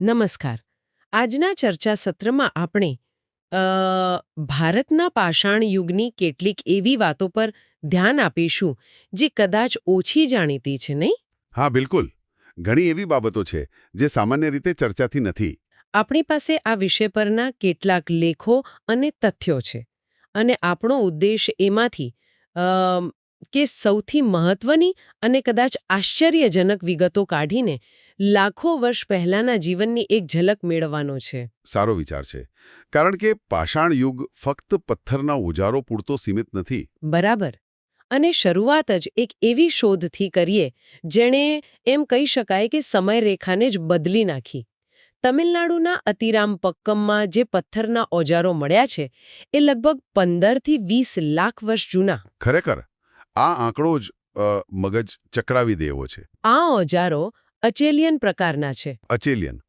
નમસ્કાર. આજના ચર્ચા સત્રમાં આપણે ભારતના પાષાણ યુગની કેટલીક એવી વાતો પર ધ્યાન આપીશું જે કદાચ ઓછી જાણીતી છે નહીં? હા બિલકુલ. ઘણી એવી બાબતો છે જે સામાન્ય રીતે ચર્ચાથી નથી. આપણી પાસે આ વિષય પરના કેટલાક લેખો અને તથ્યો છે. અને આપણો ઉદ્દેશ એમાંથી કે સૌથી મહત્વની અને કદાચ આશ્ચર્યજનક વિગતો કાઢીને લાખો વર્ષ પહેલાના જીવનની એક ઝલક મેળવવાનો છે. સારો વિચાર છે. કારણ કે પાષાણ યુગ ફક્ત પથ્થરના ઓજારો પૂરતો સીમિત નથી. બરાબર. અને શરૂઆત જ એક એવી શોધથી કરીએ જેણે એમ કહી શકાય કે સમયરેખાને જ બદલી નાખી. તમિલનાડુના અતિરામ પક્કમમાં જે પથ્થરના ઓજારો મળ્યા છે એ લગભગ પંદરથી વીસ લાખ વર્ષ જૂના. ખરેખર? આ આંકડો જ મગજ ચક્રાવી દેવો છે. આ ઓજારો અચેલિયન પ્રકારના છે. અચેલિયન.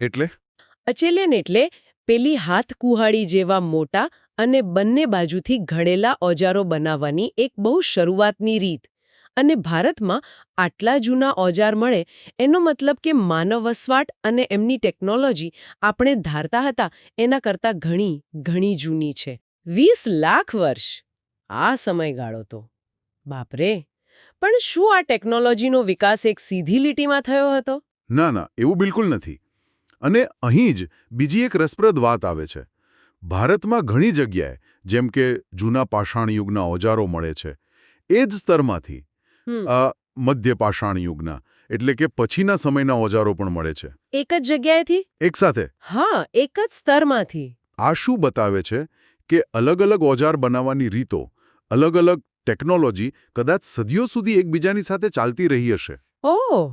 એટલે? અચેલિયન એટલે પેલી હાથ કુહાડી જેવા મોટા અને બંને બાજુથી ઘડેલા ઓજારો બનાવવાની એક બહુ શરૂઆતની રીત. અને ભારતમાં આટલા જૂના ઓજાર મળે એનો મતલબ કે માનવ વસવાટ અને એમની ટેકનોલોજી આપણે ધારતા હતા એના કરતાં ઘણી ઘણી જૂની છે. વીસ લાખ વર્ષ. આ સમયગાળો તો. બાપરે! પણ શું આ ટેકનોલોજીનો વિકાસ એક સીધી લીટીમાં થયો હતો? ના ના એવું બિલકુલ નથી. અને અહીં જ બીજી એક રસપ્રદ વાત આવે છે. ભારતમાં ઘણી જગ્યાએ જેમ કે જૂના પાષાણ યુગના ઓજારો મળે છે એ જ સ્તરમાંથી મધ્ય પાષાણ યુગના એટલે કે પછીના સમયના ઓજારો પણ મળે છે. એક જ જગ્યાએથી? એકસાથે હા એક જ સ્તરમાંથી. આ શું બતાવે છે કે અલગ અલગ ઓજાર બનાવવાની રીતો અલગ અલગ ટેકનોલોજી કદાચ સદીઓ સુધી એકબીજાની સાથે ચાલતી રહી હશે. ઓહ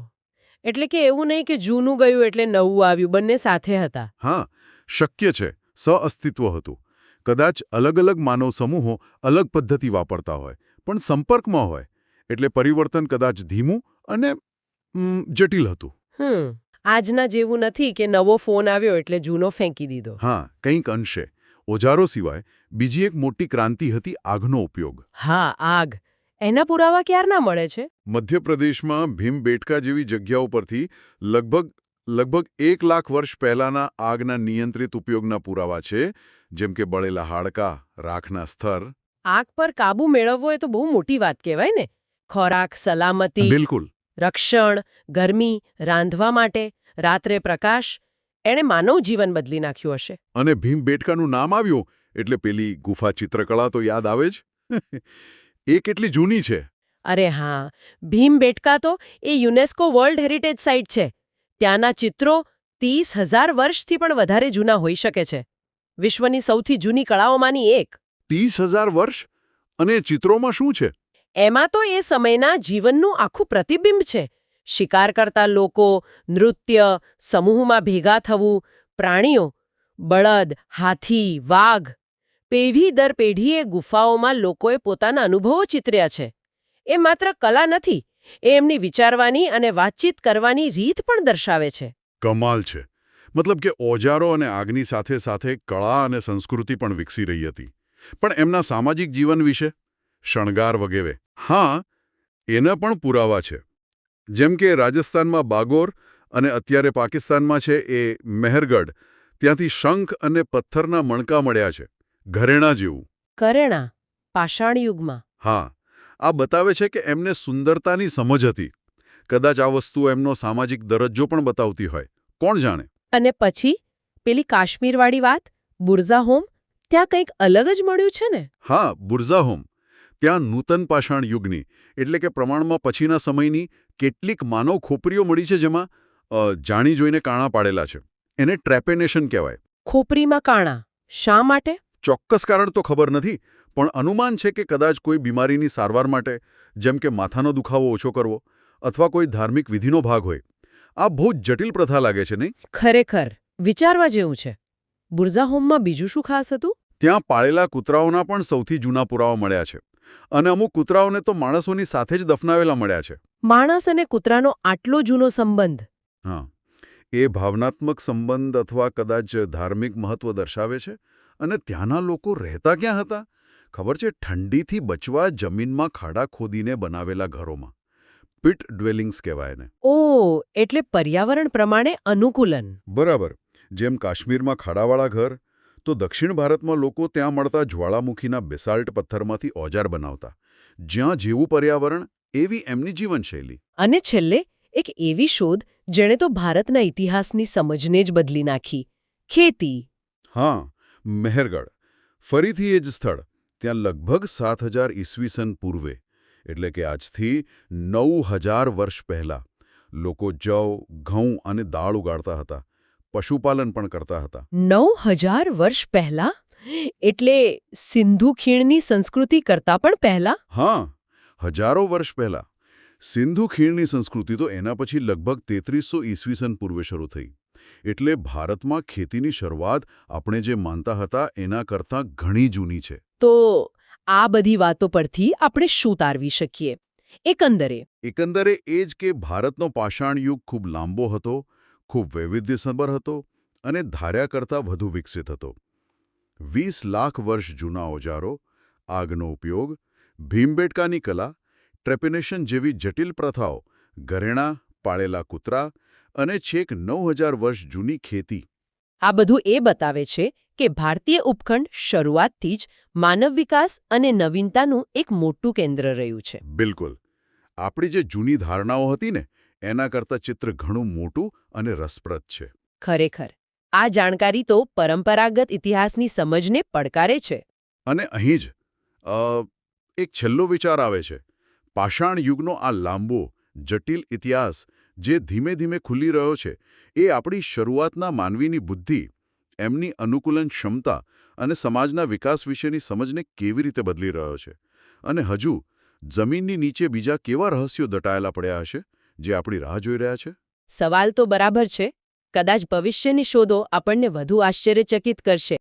એટલે કે એવું નહીં કે જૂનું ગયું એટલે નવું આવ્યું બંને સાથે હતા. હા શક્ય છે સઅસ્તિત્વ હતું. કદાચ અલગ અલગ માનવ સમૂહો અલગ પદ્ધતિ વાપરતા હોય પણ સંપર્કમાં હોય એટલે પરિવર્તન કદાચ ધીમું અને જટિલ હતું. હમ આજના જેવું નથી કે નવો ફોન આવ્યો એટલે જૂનો ફેંકી દીધો. હા કંઈક અંશે. ઓજારો સિવાય બીજી એક મોટી ક્રાંતિ હતી આગનો ઉપયોગ. હા આગ. એના પુરાવા ક્યારના મળે છે? મધ્યપ્રદેશમાં ભીમબેટકા જેવી જગ્યાઓ પરથી લગભગ લગભગ એક લાખ વર્ષ પહેલાના આગના નિયંત્રિત ઉપયોગના પુરાવા છે જેમ કે બળેલા હાડકાં રાખના સ્તર. આગ પર કાબુ મેળવવો એ તો બહુ મોટી વાત કહેવાય ને. ખોરાક સલામતી બિલકુલ. રક્ષણ ગરમી રાંધવા માટે રાત્રે પ્રકાશ એણે માનવ જીવન બદલી નાખ્યું હશે. અને ભીમબેટકાનું નામ આવ્યું એટલે પેલી ગુફા ચિત્રકળા તો યાદ આવે જ? એ કેટલી જૂની છે? અરે હા ભીમબેટકા તો એ યુનેસ્કો વર્લ્ડ હેરિટેજ સાઇટ છે. ત્યાંના ચિત્રો ત્રીસ હજાર વર્ષથી પણ વધારે જૂના હોઈ શકે છે. વિશ્વની સૌથી જૂની કળાઓમાંની એક. ત્રીસ હજાર વર્ષ? અને ચિત્રોમાં શું છે? એમાં તો એ સમયના જીવનનું આખું પ્રતિબિંબ છે. શિકાર કરતા લોકો નૃત્ય સમૂહમાં ભેગા થવું પ્રાણીઓ બળદ હાથી વાઘ પેઢી દર પેઢીએ ગુફાઓમાં લોકોએ પોતાના અનુભવો ચિતર્યા છે. એ માત્ર કલા નથી, એ એમની વિચારવાની અને વાતચીત કરવાની રીત પણ દર્શાવે છે. કમાલ છે. મતલબ કે ઓજારો અને આગની સાથે સાથે કળા અને સંસ્કૃતિ પણ વિકસી રહી હતી. પણ એમના સામાજિક જીવન વિશે? શણગાર વગેરે. હા, એના પણ પુરાવા છે. જેમ કે રાજસ્થાનમાં બાગોર અને અત્યારે પાકિસ્તાનમાં છે એ મેહરગઢ. ત્યાંથી શંખ અને પથ્થરના મણકા મળ્યા છે. ઘરેણા જેવું. કરેણા પાષાણ યુગમાં. હા આ બતાવે છે કે એમને સુંદરતાની સમજ હતી. કદાચ આ વસ્તુ એમનો સામાજિક દરજ્જો પણ બતાવતી હોય. કોણ જાણે? અને પછી પેલી કાશ્મીરવાળી વાત બુર્ઝા હોમ ત્યાં કંઈક અલગ જ મળ્યું છે ને? હા બુરઝાહોમ ત્યાં નૂતન પાષાણ યુગની એટલે કે પ્રમાણમાં પછીના સમયની કેટલીક માનવ ખોપરીઓ મળી છે જેમાં જાણી જોઈને કાણા પાડેલા છે. એને ટ્રેપેનેશન કહેવાય. ખોપરીમાં કાણા. શા માટે? ચોક્કસ કારણ તો ખબર નથી પણ અનુમાન છે કે કદાચ કોઈ બીમારીની સારવાર માટે જેમ કે માથાનો દુખાવો ઓછો કરવો અથવા કોઈ ધાર્મિક વિધિનો ભાગ હોય. આ બહુ જ જટિલ પ્રથા લાગે છે નહીં? ખરેખર વિચારવા જેવું છે. બુરઝા હોમમાં બીજું શું ખાસ હતું? ત્યાં પાળેલા કૂતરાઓના પણ સૌથી જૂના પુરાવા મળ્યા છે. અને અમુક કૂતરાઓને તો માણસોની સાથે જ દફનાવેલા મળ્યા છે. માણસ અને કૂતરાનો આટલો જૂનો સંબંધ. હા. એ ભાવનાત્મક સંબંધ અથવા કદાચ ધાર્મિક મહત્વ દર્શાવે છે? અને ત્યાંના લોકો રહેતા ક્યાં હતા? ખબર છે ઠંડીથી બચવા જમીનમાં ખાડા ખોદીને બનાવેલા ઘરોમાં. પિટ ડ્વેલિંગ્સ કહેવાય એને. ઓ એટલે પર્યાવરણ પ્રમાણે અનુકૂલન. બરાબર. જેમ કાશ્મીરમાં ખાડાવાળા ઘર તો દક્ષિણ ભારતમાં લોકો ત્યાં મળતા જ્વાળામુખીના બેસાલ્ટ પથ્થરમાંથી ઓજાર બનાવતા. જ્યાં જેવું પર્યાવરણ એવી એમની જીવનશૈલી. અને છેલ્લે એક એવી શોધ જેણે તો ભારતના ઇતિહાસની સમજને જ બદલી નાખી. ખેતી. હા. મહેરગઢ. ફરીથી એ જ સ્થળ ત્યાં લગભગ સાત હજાર ઈસવીસન પૂર્વે એટલે કે આજથી નવ હજાર વર્ષ પહેલાં લોકો જવ ઘઉં અને દાળ ઉગાડતા હતા પશુપાલન પણ કરતા હતા. નવ હજાર વર્ષ પહેલા? એટલે સિંધુ ખીણની સંસ્કૃતિ કરતા પણ પહેલા? હા હજારો વર્ષ પહેલા. સિંધુ ખીણની સંસ્કૃતિ તો એના પછી લગભગ તેત્રીસો ઈસવીસન પૂર્વે શરૂ થઈ. એટલે ભારતમાં ખેતીની શરૂઆત આપણે જે માનતા હતા એના કરતાં ઘણી જૂની છે. તો આ બધી વાતો પરથી આપણે શું તારવી શકીએ? એકંદરે. એકંદરે એ જ કે ભારતનો પાષાણ યુગ ખૂબ લાંબો હતો ખૂબ વૈવિધ્યસભર હતો અને ધાર્યા કરતાં વધુ વિકસિત હતો. વીસ લાખ વર્ષ જૂના ઓજારો આગનો ઉપયોગ ભીમબેટકાની કલા ટ્રેપિનેશન જેવી જટિલ પ્રથાઓ ઘરેણાં પાળેલા કૂતરા અને છેક નવ હજાર વર્ષ જૂની ખેતી. આ બધું એ બતાવે છે કે ભારતીય ઉપખંડ શરૂઆતથી જ માનવ વિકાસ અને નવીનતાનું એક મોટું કેન્દ્ર રહ્યું છે. બિલકુલ. આપણી જે જૂની ધારણાઓ હતી ને એના કરતાં ચિત્ર ઘણું મોટું અને રસપ્રદ છે. ખરેખર. આ જાણકારી તો પરંપરાગત ઇતિહાસની સમજને પડકારે છે. અને અહીં જ એક છેલ્લો વિચાર આવે છે. પાષાણ યુગનો આ લાંબો જટિલ ઇતિહાસ જે ધીમે ધીમે ખુલી રહ્યો છે, એ આપણી શરૂઆતના માનવીની બુદ્ધિ, એમની અનુકૂલન ક્ષમતા અને સમાજના વિકાસ વિશેની સમજને કેવી રીતે બદલી રહ્યો છે? અને હજુ જમીનની નીચે બીજા કેવા રહસ્યો દટાયેલા પડ્યા હશે, જે આપણી રાહ જોઈ રહ્યા છે? સવાલ તો બરાબર છે. કદાચ ભવિષ્યની શોધો આપણને વધુ આશ્ચર્યચકિત કરશે.